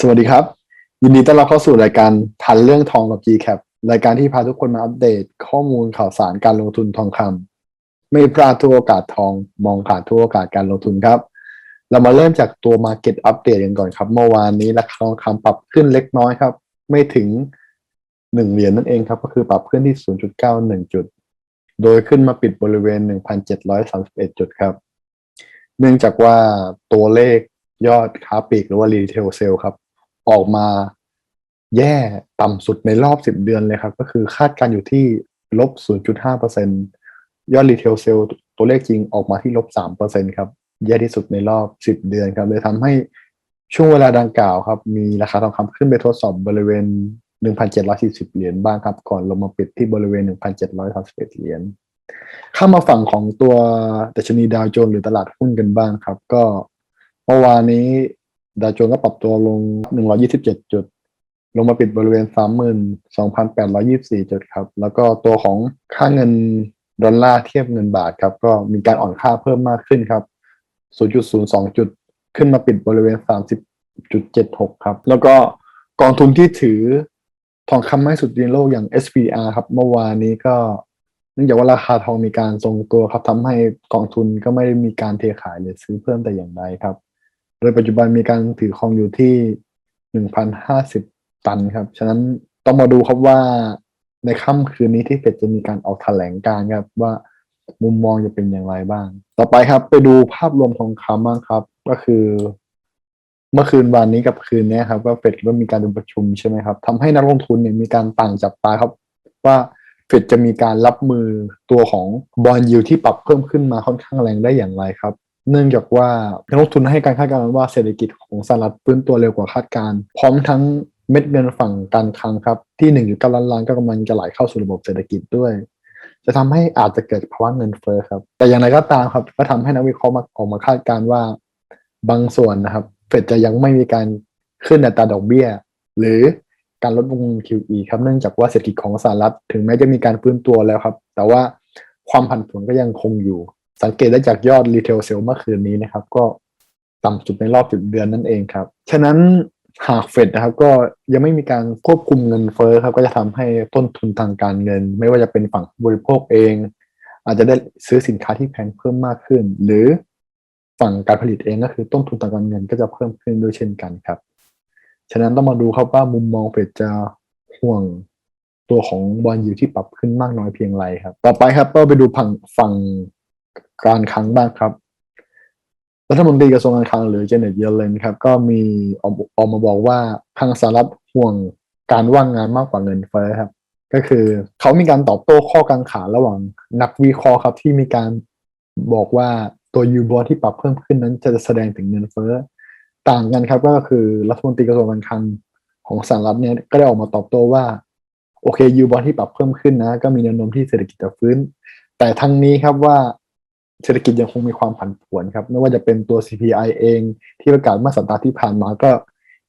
สวัสดีครับ ยินดีต้อนรับเข้าสู่รายการทันเรื่องทองกับ GCAP รายการที่พาทุกคนมาอัปเดต ข้อมูลข่าวสารการลงทุนทองคำไม่พลาดทุกโอกาสทองมองขาดทุกโอกาสการลงทุนครับ เรามาเริ่มจากตัว Market Update กันก่อนครับ เมื่อวานนี้ราคาทองคำปรับขึ้นเล็กน้อยครับ ไม่ถึงหนึ่งเหรียญนั่นเองครับ ก็คือปรับขึ้นที่ 0.91 จุด โดยขึ้นมาปิดบริเวณ 1,731 จุดครับ เนื่องจากว่าตัวเลขยอดค้าปลีกหรือว่า Retail Sale ครับ ออกมาแย่ต่ำสุดในรอบ 10 เดือนเลยครับ ก็คือคาดการณ์อยู่ที่ลบ 0.5%ยอดรีเทลเซลตัวเลขจริงออกมาที่ลบ 3%ครับ แย่ที่สุดในรอบ 10 เดือนครับเลยทำให้ช่วงเวลาดังกล่าวครับ มีราคาทองคำขึ้นไปทดสอบบริเวณ 1,740 เหรียญบ้างครับ ก่อนลงมาปิดที่บริเวณ 1,731 เหรียญข้ามาฝั่งของตัวดัชนีดาวโจนส์หรือตลาดหุ้นกันบ้างครับ ก็เมื่อวานนี้ ดาวโจนส์ก็ปรับตัวลง 127 จุด ลงมาปิดบริเวณ 32,824 จุดครับ แล้วก็ตัวของค่าเงินดอลลาร์เทียบเงินบาทครับ ก็มีการอ่อนค่าเพิ่มมากขึ้นครับ 0.02 จุด ขึ้นมาปิดบริเวณ 30.76 ครับ แล้วก็กองทุนที่ถือทองคำไม่สุดในโลกอย่าง SPR ครับ เมื่อวานนี้ก็เนื่องจากว่าราคาทองมีการทรงตัวครับทำให้กองทุนก็ไม่ได้มีการเทขายหรือซื้อเพิ่มแต่อย่างใดครับ โดยปัจจุบันมีการถือครองอยู่ที่1,050ตันครับ ฉะนั้นต้องมาดูครับว่าในค่ำคืนนี้ที่เฟดจะมีการออกแถลงการ์ครับว่ามุมมองจะเป็นอย่างไรบ้าง ต่อไปครับ ไปดูภาพรวมทองคำบ้างครับ ก็คือ เมื่อคืนวันนี้กับคืนนี้ครับว่าเฟดก็มีการประชุมใช่ไหมครับทำให้นักลงทุนเนี่ยมีการต่างจับตาครับ ว่าเฟดจะมีการรับมือตัวของบอลยูที่ปรับเพิ่มขึ้นมาค่อนข้างแรงได้อย่างไรครับ เนื่องจากว่านักลงทุนให้การคาดการณ์ว่าเศรษฐกิจของสหรัฐฟื้นตัวเร็วกว่าคาดการณ์พร้อมทั้งเม็ดเงินฝั่งการคลังครับที่ 1.9 ล้านล้านก็กำลังจะไหลเข้าสู่ระบบเศรษฐกิจด้วย จะทำให้อาจจะเกิดภาวะเงินเฟ้อครับ แต่อย่างไรก็ตามครับ ก็ทำให้นักวิเคราะห์มาออกมาคาดการณ์ว่า บางส่วนนะครับ เฟดจะยังไม่มีการขึ้นอัตราดอกเบี้ย หรือการลดวง QE ครับเนื่องจากว่าเศรษฐกิจของสหรัฐถึงแม้จะมีการฟื้นตัวแล้วครับ แต่ว่าความผันผวนก็ยังคงอยู่ สังเกตได้จากยอดรีเทลเซลเมื่อคืนนี้นะครับ ก็ต่ำสุดในรอบ10เดือนนั่นเองครับ ฉะนั้นหากเฟดนะครับก็ยังไม่มีการควบคุมเงินเฟ้อครับ ก็จะทำให้ต้นทุนทางการเงิน ไม่ว่าจะเป็นฝั่งบริโภคเอง อาจจะได้ซื้อสินค้าที่แพงเพิ่มมากขึ้น หรือฝั่งการผลิตเองก็คือต้นทุนทางการเงินก็จะเพิ่มขึ้นด้วยเช่นกันครับ ฉะนั้นต้องมาดูครับว่ามุมมองเฟดจะห่วงตัวของบอลยูที่ปรับขึ้นมากน้อยเพียงไรครับ ต่อไปครับก็ไปดูฝั่งฝั่ง การคลังบ้างครับรัฐมนตรีกระทรวงการคลังหรือเจเน็ตเยเลนครับก็มีออกออกมาบอกว่าทางสหรัฐห่วงการว่างงานมากกว่าเงินเฟ้อครับ ก็คือเขามีการตอบโต้ข้อกังขาระหว่างนักวิเคราะห์ครับที่มีการบอกว่าตัวยูบอที่ปรับเพิ่มขึ้นนั้นจะแสดงถึงเงินเฟ้อต่างกันครับก็คือรัฐมนตรีกระทรวงการคลังของสหรัฐเนี่ยก็ได้ออกมาตอบโต้ว่า โอเคยูบอที่ปรับเพิ่มขึ้นนะ ก็มีแนวโน้มที่เศรษฐกิจจะฟื้น แต่ทั้งนี้ครับว่า เศรษฐกิจยังคงมีความผันผวนครับ ไม่ว่าจะเป็นตัว CPI เองที่ประกาศเมื่อสัปดาห์ที่ผ่านมาก็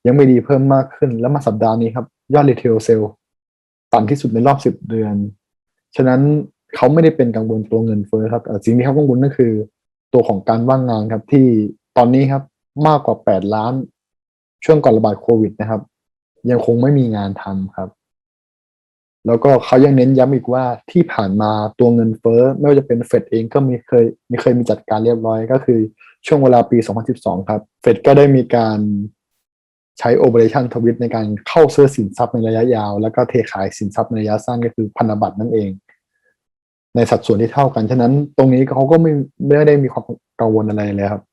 ยังไม่ดีเพิ่มมากขึ้น แล้วมาสัปดาห์นี้ครับ ยอดรีเทลเซลต่ำที่สุดในรอบ 10 เดือน ฉะนั้นเขาไม่ได้เป็นกังวลตัวเงินเฟ้อครับสิ่งที่เขากังวลก็คือ ตัวของการว่างงานครับที่ตอนนี้ครับมากกว่า 8 ล้าน ช่วงก่อนระบาดโควิดนะครับ ยังคงไม่มีงานทำครับ แล้วก็เขายังเน้นย้ำอีกว่าที่ผ่านมาตัวเงินเฟ้อไม่ว่าจะเป็นเฟดเองก็มีเคยมีเคยมีจัดการเรียบร้อยก็คือช่วงเวลาปี 2012 ครับ เฟดก็ได้มีการใช้ Operation ทวิตในการเข้าซื้อสินทรัพย์ในระยะยาว แล้วก็เทขายสินทรัพย์ในระยะสั้นก็คือพันธบัตรนั่นเอง ในสัดส่วนที่เท่ากัน ฉะนั้นตรงนี้เขาก็ไม่ไม่ได้มีความกังวลอะไรเลยครับ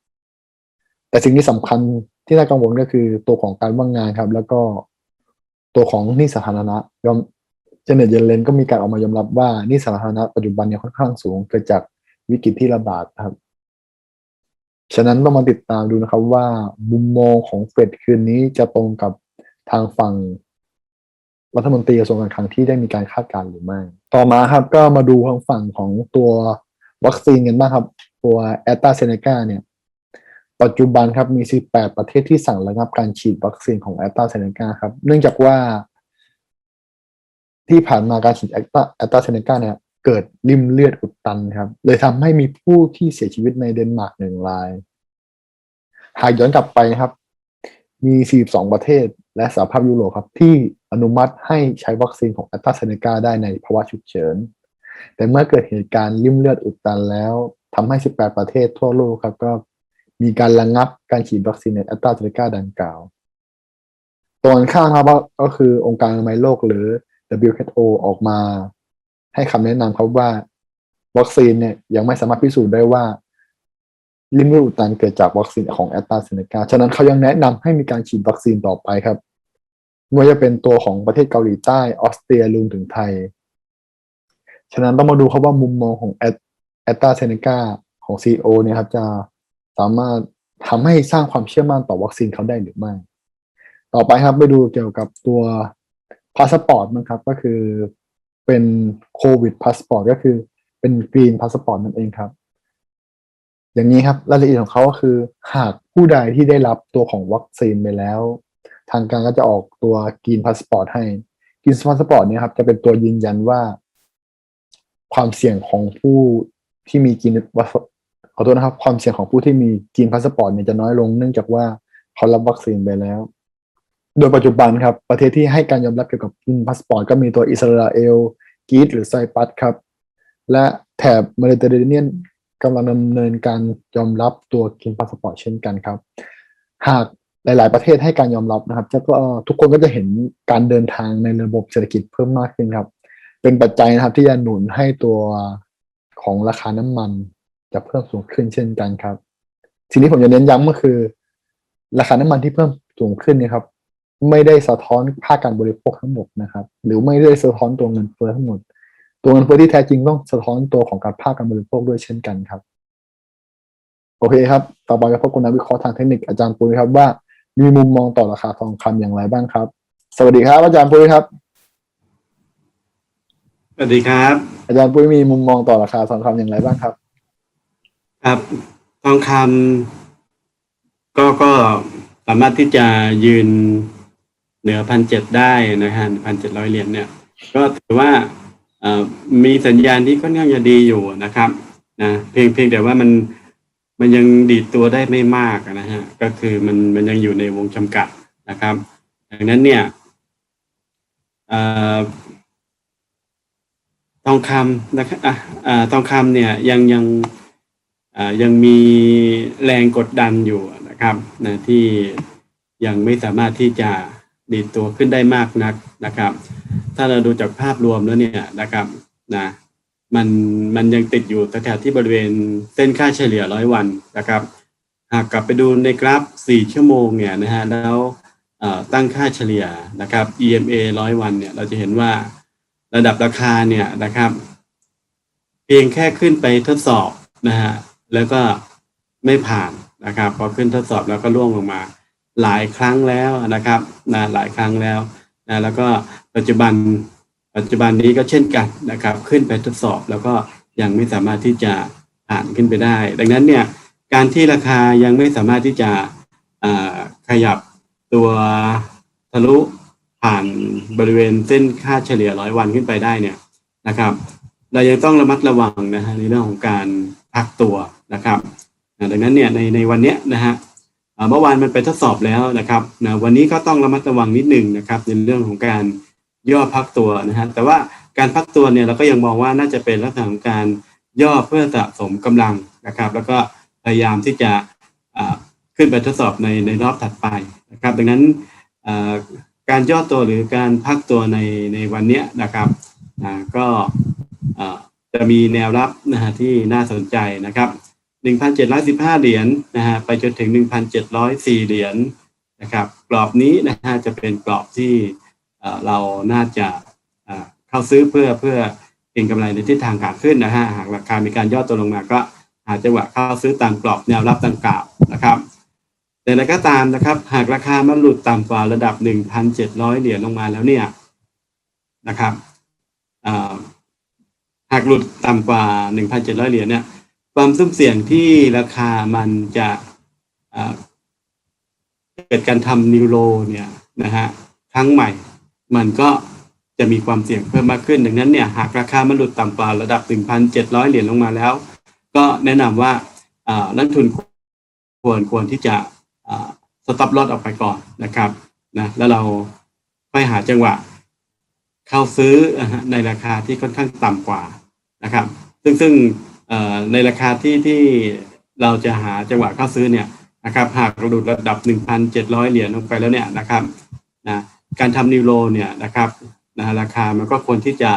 แต่สิ่งที่สำคัญที่น่ากังวลก็คือตัวของการว่างงานครับ แล้วก็ตัวของหนี้สาธารณะยอม เจเน็ตเยนเลนก็มีการออกมายอมรับว่านี้สาธารณะปัจจุบันเนี่ยค่อนข้างสูงเกิดจากวิกฤตที่ระบาดครับ ฉะนั้นต้องมาติดตามดูนะครับว่ามุมมองของเฟดคืนนี้จะตรงกับทางฝั่งรัฐมนตรีกระทรวงการคลังที่ได้มีการคาดการณ์หรือไม่ ต่อมาครับก็มาดูทางฝั่งของตัววัคซีนกันบ้างครับ ตัวแอตตาเซเนกาเนี่ย ปัจจุบันครับมี 18 ประเทศที่สั่งระงับการฉีดวัคซีนของแอตตาเซเนกาครับ เนื่องจากว่า ที่ผ่านมาการฉีดแอตตาแอตตาเซเนกาเนี่ยเกิดริมเลือดอุดตันครับ เลยทำให้มีผู้ที่เสียชีวิตในเดนมาร์กหนึ่งราย หากย้อนกลับไปนะครับ มี 42 ประเทศ และสหภาพยุโรปครับ ที่อนุมัติให้ใช้วัคซีนของแอสตาเซเนกาได้ในภาวะฉุกเฉิน แต่เมื่อเกิดเหตุการณ์ริ่มเลือดอุดตันแล้วทำให้ 18 ประเทศทั่วโลกครับก็มีการระงงับการฉีดวัคซีนในแอสตาเซเนกาดังกล่าวตรงกันข้ามครับก็คือองค์การอนามัยโลกหรือ WHO ออกมา ให้คำแนะนำครับว่า วัคซีนเนี่ยยังไม่สามารถพิสูจน์ได้ว่าริ่มเลือดอุดตันเกิดจากวัคซีนของแอสตราเซเนกา ฉะนั้นเขายังแนะนำให้มีการฉีดวัคซีนต่อไปครับไม่ว่าจะเป็นตัวของประเทศเกาหลีใต้ ออสเตรียรวมถึงไทย ฉะนั้นต้องมาดูครับว่ามุมมองของแอสตราเซเนกาของซีโอเนี่ยครับจะสามารถทำให้สร้างความเชื่อมั่นต่อวัคซีนเขาได้หรือไม่ ต่อไปครับไปดูเกี่ยวกับตัว พาสปอร์ตนะครับก็คือเป็นโควิดพาสปอร์ตก็คือเป็นกรีนพาสปอร์ตนั่นเองครับ อย่างนี้ครับรายละเอียดของเขาก็คือ หากผู้ใดที่ได้รับตัวของวัคซีนไปแล้ว ทางการก็จะออกตัวกรีนพาสปอร์ตให้กรีนพาสปอร์ตเนี่ยครับจะเป็นตัวยืนยันว่า ความเสี่ยงของผู้ที่มีกินขอโทษนะครับ ความเสี่ยงของผู้ที่มีกินพาสปอร์ตเนี่ยจะน้อยลงเนื่องจากว่าเขารับวัคซีนไปแล้ว โดยปัจจุบันครับ ประเทศที่ให้การยอมรับเกี่ยวกับกินพาสปอร์ตก็มีตัวอิสราเอลกรีซหรือไซปัสครับ และแถบเมดิเตอร์เรเนียนกำลังดำเนินการยอมรับตัวกินพาสปอร์ตเช่นกันครับ หากหลาย ๆ ประเทศให้การยอมรับนะครับจะก็ทุกคนก็จะเห็นการเดินทางในระบบเศรษฐกิจเพิ่มมากขึ้นครับ เป็นปัจจัยนะครับที่จะหนุนให้ตัวของราคาน้ำมันจะเพิ่มสูงขึ้นเช่นกันครับสิ่งที่ผมจะเน้นย้ำก็คือ ราคาน้ำมันที่เพิ่มสูงขึ้นเนี่ยครับ ไม่ได้สะท้อนภาคการบริโภคทั้งหมดนะครับ หรือไม่ได้สะท้อนตัวเงินเฟ้อทั้งหมด ตัวเงินเฟ้อที่แท้จริงต้องสะท้อนตัวของการภาคการบริโภคด้วยเช่นกันครับ โอเคครับ ต่อไปก็พบกับนักวิเคราะห์ทางเทคนิคอาจารย์ปุ้ยครับว่า มีมุมมองต่อราคาทองคำอย่างไรบ้างครับ สวัสดีครับ อาจารย์ปุ้ยครับ สวัสดีครับ อาจารย์ปุ้ยมีมุมมองต่อราคาทองคำอย่างไรบ้างครับ ครับทองคำก็ก็สามารถที่จะยืน เหนือพันเจ็ดได้นะฮะพันเจ็ดร้อยเหรียญเนี่ย ก็ถือว่ามีสัญญาณที่ค่อนข้างจะดีอยู่นะครับนะเพียงเพียงแต่ว่ามันมันยังดีดตัวได้ไม่มากนะฮะก็คือมันมันยังอยู่ในวงจำกัดนะครับดังนั้นเนี่ยอทองคำนะครับอ่าทองคำเนี่ยยังยังอ่ายังมีแรงกดดันอยู่นะครับนะที่ยังไม่สามารถที่จะ ดีดตัวขึ้นได้มากนักนะครับ ถ้าเราดูจากภาพรวมแล้วเนี่ยนะครับนะมันมันยังติดอยู่แถวๆที่บริเวณเส้นค่าเฉลี่ยร้อยวันนะครับ หากกลับไปดูในกราฟ 4 ชั่วโมงเนี่ยนะฮะแล้วตั้งค่าเฉลี่ยนะครับ EMA ร้อยวันเนี่ยเราจะเห็นว่าระดับราคาเนี่ยนะครับ เพียงแค่ขึ้นไปทดสอบนะฮะแล้วก็ไม่ผ่านนะครับ พอขึ้นทดสอบแล้วก็ล่วงลงมา หลายครั้งแล้วนะครับนะหลายครั้งแล้วนะแล้วก็ปัจจุบันปัจจุบันนี้ก็เช่นกันนะครับขึ้นไปทดสอบแล้วก็ยังไม่สามารถที่จะผ่านขึ้นไปได้ ดังนั้นเนี่ยการที่ราคายังไม่สามารถที่จะขยับตัวทะลุผ่านบริเวณเส้นค่าเฉลี่ยร้อยวันขึ้นไปได้เนี่ยนะครับ เรายังต้องระมัดระวังนะฮะในเรื่องของการพักตัวนะครับดังนั้นเนี่ยในในวันเนี้ยนะฮะ เมื่อวานมันไปทดสอบแล้วนะครับนะวันนี้ก็ต้องระมัดระวังนิดหนึ่งนะครับ ในเรื่องของการย่อพักตัวนะฮะแต่ว่าการพักตัวเนี่ยเราก็ยังมองว่าน่าจะเป็นลักษณะของการย่อเพื่อสะสมกำลังนะครับ แล้วก็พยายามที่จะขึ้นไปทดสอบในในรอบถัดไปนะครับ ดังนั้นการย่อตัวหรือการพักตัวในในวันเนี้ยนะครับก็จะมีแนวรับนะฮะที่น่าสนใจนะครับ 1,715 เหรียญนะฮะไปจนถึง 1,704 เหรียญนะครับกรอบนี้นะฮะจะเป็นกรอบที่เราน่าจะเข้าซื้อเพื่อเพื่อเก็งกำไรในทิศทางขาขึ้นนะฮะหากราคามีการย่อตัวลงมาก็หาจังหวะเข้าซื้อตามกรอบแนวรับดังกล่าวนะครับแต่อะไรก็ตามนะครับ หากราคามันหลุดต่ำกว่าระดับ 1,700 เหรียญลงมาแล้วเนี่ยนะครับหากหลุดต่ำกว่า 1,700 เหรียญเนี่ย ความสุ่มเสี่ยงที่ราคามันจะเกิดการทำนิวโรเนี่ยนะฮะครั้งใหม่ มันก็จะมีความเสี่ยงเพิ่มมากขึ้น ดังนั้นเนี่ยหากราคามันหลุดต่ำกว่าระดับ 1,700 เหรียญลงมาแล้ว ก็แนะนำว่านักทุนควรควรที่จะอ่าสต็อปลอตออกไปก่อนนะครับนะแล้วเราค่อยหาจังหวะเข้าซื้อในราคาที่ค่อนข้างต่ำกว่านะครับ ซึ่งซึ่ง ในราคาที่ที่เราจะหาจังหวะเข้าซื้อเนี่ยนะครับหากเราดูระดับ 1,700 เหรียญลงไปแล้วเนี่ยนะครับนะการทำนิวโรเนี่ยนะครับนะราคามันก็ควรที่จะ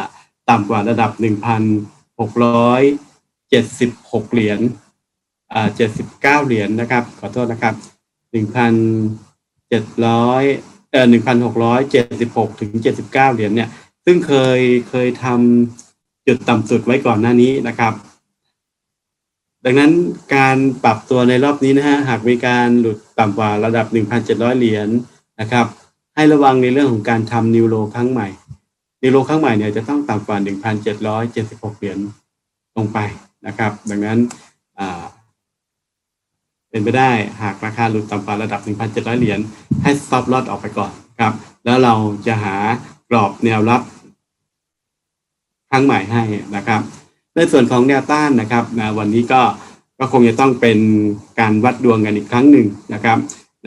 ต่ำกว่าระดับ 1,676 เหรียญอ่า79 เหรียญนะครับ ขอโทษนะครับ 1,700เอ่อ1,676 ถึง 79 เหรียญเนี่ย ซึ่งเคยเคยทำจุดต่ำสุดไว้ก่อนหน้านี้นะครับ ดังนั้นการปรับตัวในรอบนี้นะฮะหากมีการหลุดต่ำกว่าระดับ 1,700 เหรียญนะครับ ให้ระวังในเรื่องของการทำนิวโรครั้งใหม่นิวโรครั้งใหม่เนี่ยจะต้องต่ำกว่า 1,776 เหรียญลงไปนะครับ ดังนั้นเป็นไปได้หากราคาหลุดต่ำกว่าระดับ 1,700 เหรียญให้ stop loss ออกไปก่อนครับ แล้วเราจะหากรอบแนวรับครั้งใหม่ให้นะครับ ในส่วนของแนวต้านนะครับนะวันนี้ก็ก็คงจะต้องเป็นการวัดดวงกันอีกครั้งหนึ่งนะครับ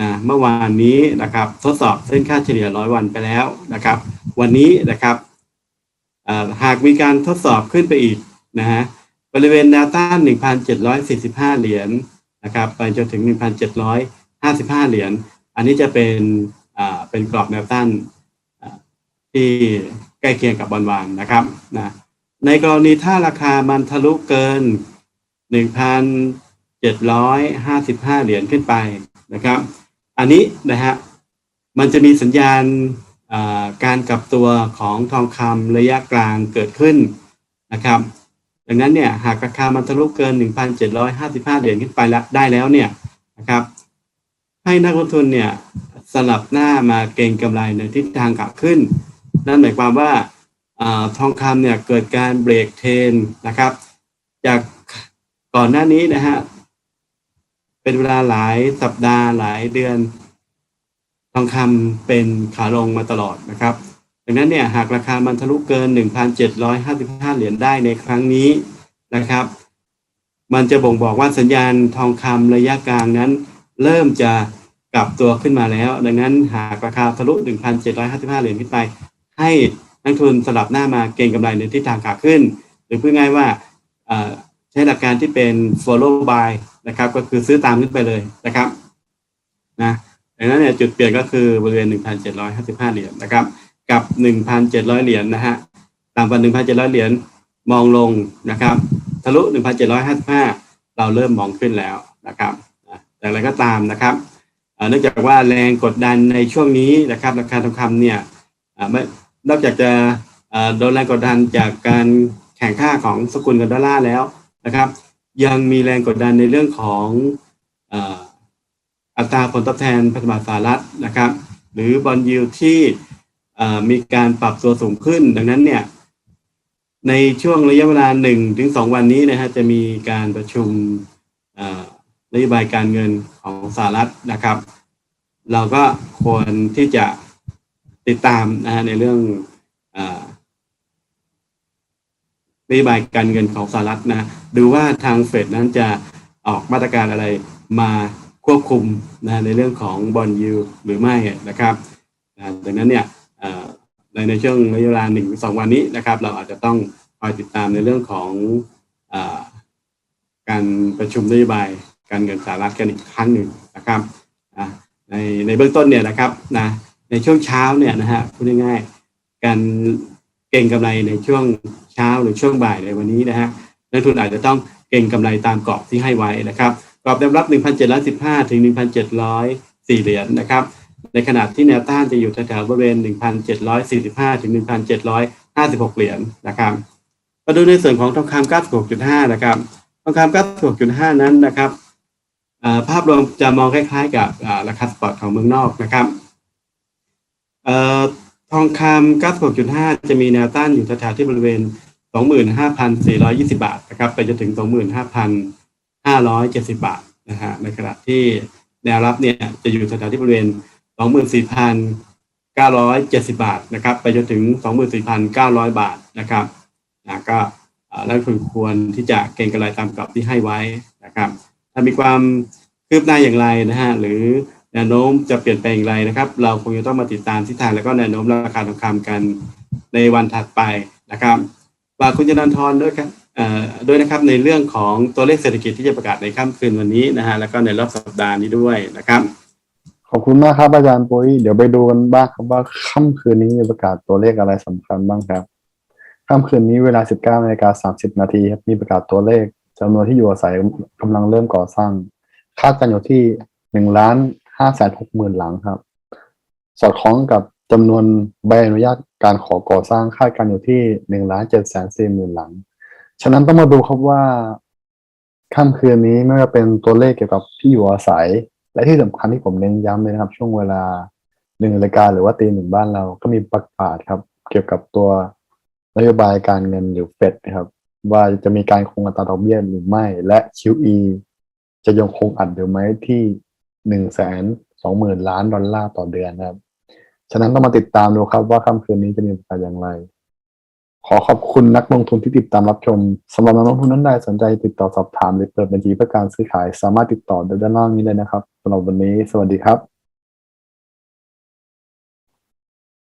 นะเมื่อวานนี้นะครับทดสอบเส้นค่าเฉลี่ยร้อยวันไปแล้วนะครับ วันนี้นะครับหากมีการทดสอบขึ้นไปอีกนะฮะบริเวณแนวต้าน 1,745 เหรียญนะครับไปจนถึง 1,755 เหรียญอันนี้จะเป็นอ่าเป็นกรอบแนวต้านที่ใกล้เคียงกับบอลวานนะครับนะ ในกรณีถ้าราคามันทะลุเกิน 1,755 เหรียญขึ้นไปนะครับ อันนี้นะฮะมันจะมีสัญญาณการกลับตัวของทองคำระยะกลางเกิดขึ้นนะครับ ดังนั้นเนี่ยหากราคามันทะลุเกิน 1,755 เหรียญขึ้นไปแล้วได้แล้วเนี่ยนะครับให้นักลงทุนเนี่ยสลับหน้ามาเก็งกำไรในทิศทางกลับขึ้น นั่นหมายความว่า ทองคำเนี่ยเกิดการเบรกเทรนนะครับ จากก่อนหน้านี้นะฮะเป็นเวลาหลายสัปดาห์หลายเดือน ทองคำเป็นขาลงมาตลอดนะครับดังนั้นเนี่ยหากราคามันทะลุเกิน 1,755 เหรียญได้ในครั้งนี้นะครับ มันจะบ่งบอกว่าสัญญาณทองคำระยะกลางนั้น เริ่มจะกลับตัวขึ้นมาแล้ว ดังนั้นหากราคาทะลุ 1,755 เหรียญขึ้นไป ให้ นักทุนสลับหน้ามาเก็งกำไรในทิศทางขาขึ้น หรือพูดง่ายว่าใช้หลักการที่เป็น follow buy นะครับ ก็คือซื้อตามขึ้นไปเลยนะครับนะดังนั้นเนี่ยจุดเปลี่ยนก็คือบริเวณ 1,755 เหรียญนะครับ กับ 1,700 เหรียญนะฮะต่ำกว่า 1,700 เหรียญมองลงนะครับ ทะลุ 1,755 เราเริ่มมองขึ้นแล้วนะครับแต่อะไรก็ตามนะครับเนื่องจากว่าแรงกดดันในช่วงนี้นะครับ ราคาทองคำเนี่ยไม่ นอกจากจะโดนแรงกดดันจากการแข่งค่าของสกุลเงินดอลลาร์แล้วนะครับ ยังมีแรงกดดันในเรื่องของอัตราผลตอบแทนพันธบัตรสหรัฐนะครับ หรือบอลยิวที่มีการปรับตัวสูงขึ้น ดังนั้นเนี่ยในช่วงระยะเวลาหนึ่งถึงสองวันนี้นะฮะจะมีการประชุมอ่อนโยบายการเงินของสหรัฐนะครับ เราก็ควรที่จะ ติดตามนะฮะในเรื่องอานโยบายการเงินของสหรัฐนะดูว่าทางเฟดนั้นจะออกมาตรการอะไรมาควบคุมนะในเรื่องของบอลยูหรือไม่นะครับนะดังนั้นเนี่ยในในช่วงระยะเวลาหนึ่งสองวันนี้นะครับ เราอาจจะต้องคอยติดตามในเรื่องของอการประชุมนโยบายการเงินสหรัฐกันอีกครั้งหนึ่งนะครับในในเบื้องต้นเนี่ยนะครับนะ ในช่วงเช้าเนี่ยนะฮะพูดง่ายๆการเก่งกำไรในช่วงเช้าหรือช่วงบ่ายในวันนี้นะฮะนักทุนอาจจะต้องเก่งกำไรตามกรอบที่ให้ไว้นะครับกรอบแนวรับ 1,715 ถึง 1,704 เหรียญนะครับ ในขณะที่แนวต้านจะอยู่แถวๆบริเวณ 1,745 ถึง 1,756 เหรียญนะครับมาดูในส่วนของทองคำ96.5 นะครับ ทองคำ96.5 นั้นนะครับภาพรวมจะมองคล้ายๆ กับราคาสปอร์ตของเมืองนอกนะครับ เอ่อทองคำ96.5 จะมีแนวต้านอยู่แถวๆที่บริเวณ 25,420 บาทนะครับไปจนถึง 25,570 บาทนะฮะในขณะที่แนวรับเนี่ยจะอยู่แถวๆที่บริเวณ 24,970 บาทนะครับไปจนถึง 24,900 บาทนะครับนะก็นักลงทุนควรที่จะเก็งกำไรตามกรอบที่ให้ไว้นะครับ ถ้ามีความคืบหน้าอย่างไรนะฮะหรือ แนวโน้มจะเปลี่ยนแปลงอย่างไรนะครับ เราคงจะต้องมาติดตามทิศทางแล้วก็แนวโน้มราคาทองคำกันในวันถัดไปนะครับฝากคุณจนันทรด้วยครับเอ่อด้วยนะครับในเรื่องของตัวเลขเศรษฐกิจที่จะประกาศในค่ำคืนวันนี้นะฮะแล้วก็ในรอบสัปดาห์นี้ด้วยนะครับ ขอบคุณมากครับอาจารย์ปุ้ยเดี๋ยวไปดูกันบ้างครับว่าค่ำคืนนี้มีประกาศตัวเลขอะไรสำคัญบ้างครับค่ำคืนนี้เวลา 19นาฬิกา30 นาทีครับมีประกาศตัวเลขจำนวนที่อยู่อาศัยกำลังเริ่มก่อสร้าง คาดกันอยู่ที่1ล้าน 5แสน6หมื่นหลังครับ สอดคล้องกับจำนวนใบอนุญาตการขอก่อสร้างคาดกันอยู่ที่1ล้าน7แสน4หมื่นหลัง ฉะนั้นต้องมาดูครับว่าค่ำคืนนี้ไม่ว่าเป็นตัวเลขเกี่ยวกับที่อยู่อาศัย และที่สำคัญที่ผมเน้นย้ำเลยนะครับ ช่วงเวลาหนึ่งนาฬิกาหรือว่าตีหนึ่งบ้านเราก็มีประกาศครับ เกี่ยวกับตัวนโยบายการเงินหรือเฟดนะครับ ว่าจะมีการคงอัตราดอกเบี้ยหรือไม่ และ QE จะยังคงอัดหรือไม่ที่ หนึ่งแสนสองหมื่นล้านดอลลาร์ต่อเดือนนะครับ ฉะนั้นต้องมาติดตามดูครับว่าค่ำคืนนี้จะมีประกาศอย่างไร ขอขอบคุณนักลงทุนที่ติดตามรับชมสำหรับนักลงทุนท่านใดสนใจติดต่อสอบถามหรือเปิดบัญชีเพื่อการซื้อขายสามารถติดต่อด้านล่างนี้เลยนะครับสำหรับวันนี้ สวัสดีครับ